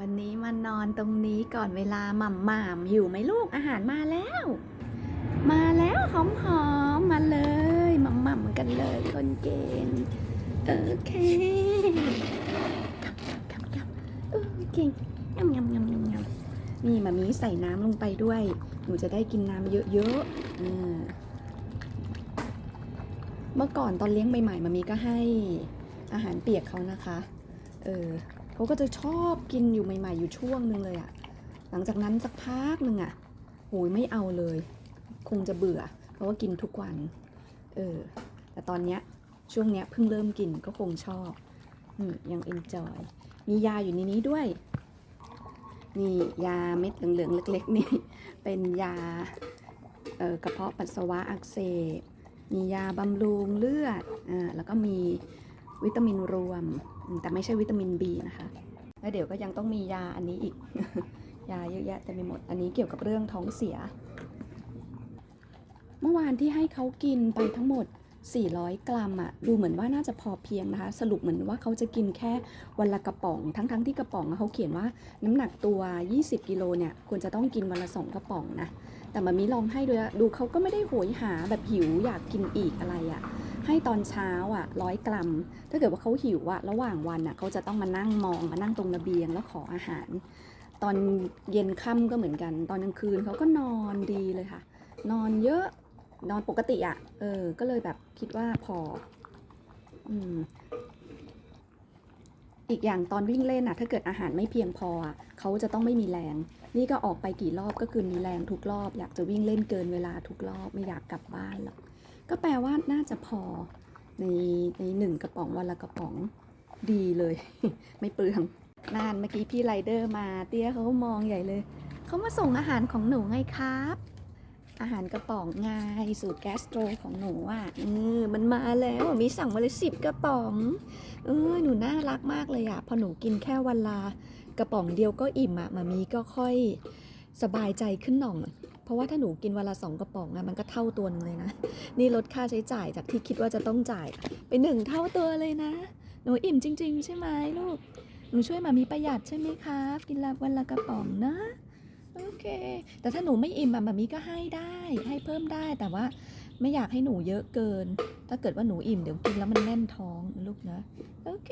วันนี้มานอนตรงนี้ก่อนเวลาหม่ำหม่ำหิวไหมลูกอาหารมาแล้ว มาแล้วหอมหอมมาเลยหม่ำหม่ำกันเลยคนเก่งโอเคกับกับเออเก่งยำยำยำยำยำนี่มามีใส่น้ำลงไปด้วย หนูจะได้กินน้ำเยอะๆอ่าเมื่อก่อนตอนเลี้ยงใหม่ๆมามีก็ให้อาหารเปียกเขานะคะ เออ เขาก็จะชอบกินอยู่ใหม่ ๆ อยู่ช่วงหนึ่งเลยอะหลังจากนั้นสักพักหนึ่งอะโอ้ยไม่เอาเลย คงจะเบื่อ เพราะว่ากินทุกวัน เออ แต่ตอนเนี้ยช่วงเนี้ยเพิ่งเริ่มกินก็คงชอบอืมยังเอนจอย มียาอยู่ในนี้ด้วย นี่ยาเม็ดเหลืองๆเล็ก ๆ นี่ เป็นยาเอ่อกระเพาะปัสสาวะอักเสบ มียาบำรุงเลือด อ่า แล้วก็มี วิตามินรวม แต่ไม่ใช่วิตามิน B นะคะ แล้วเดี๋ยวก็ยังต้องมียาอันนี้อีก ยาเยอะแยะเต็มไปหมด อันนี้เกี่ยวกับเรื่องท้องเสีย เมื่อวานที่ให้เขากินไปทั้งหมด 400 กรัมอะดูเหมือนว่าน่าจะพอเพียงนะคะ สรุปเหมือนว่าเขาจะกินแค่วันละกระป๋อง ทั้งๆทที่กระป๋องเขาเขียนว่าน้ำหนักตัว 20 กิโลเนี่ยควรจะต้องกินวันละสองกระป๋องนะ แต่มามีลองให้ด้วยดูเขาก็ไม่ได้โหยหาแบบหิวอยากกินอีกอะไรอะ ให้ตอนเช้าอะร้อยกรัม ถ้าเกิดว่าเขาหิวอะระหว่างวันอะเขาจะต้องมานั่งมองมานั่งตรงระเบียงแล้วขออาหาร ตอนเย็นค่ำก็เหมือนกัน ตอนกลางคืนเขาก็นอนดีเลยค่ะ นอนเยอะนอนปกติอะเออ ก็เลยแบบคิดว่าพออืมอีกอย่างตอนวิ่งเล่นอะถ้าเกิดอาหารไม่เพียงพออะเขาจะต้องไม่มีแรง นี่ก็ออกไปกี่รอบก็คือมีแรงทุกรอบ อยากจะวิ่งเล่นเกินเวลาทุกรอบไม่อยากกลับบ้านหรอก ก็แปลว่าน่าจะพอในในหนึ่งกระป๋องวันละกระป๋องดีเลย ไม่เปลืองนานเมื่อกี้พี่ไรเดอร์มาเตี้ยเขาก็มองใหญ่เลย เขามาส่งอาหารของหนูไงครับ อาหารกระป๋องไงสูตรแกสโตรของหนูอะเออมันมาแล้วมีสั่งมาเลยสิบกระป๋องเออหนูน่ารักมากเลยอะพอหนูกินแค่วันละกระป๋องเดียวก็อิ่มอะมามีก็ค่อยสบายใจขึ้นหน่อง เพราะว่าถ้าหนูกินวันละสองกระป๋องอะมันก็เท่าตัวนึงเลยนะ นี่ลดค่าใช้จ่ายจากที่คิดว่าจะต้องจ่ายไปหนึ่งเท่าตัวเลยนะ หนูอิ่มจริง ๆ ใช่ไหมลูก หนูช่วยมามีประหยัดใช่ไหมครับ กินละวันละกระป๋องนะโอเค แต่ถ้าหนูไม่อิ่มอะมามีก็ให้ได้ ให้เพิ่มได้แต่ว่าไม่อยากให้หนูเยอะเกิน ถ้าเกิดว่าหนูอิ่มเดี๋ยวกินแล้วมันแน่นท้องนะลูกนะ โอเค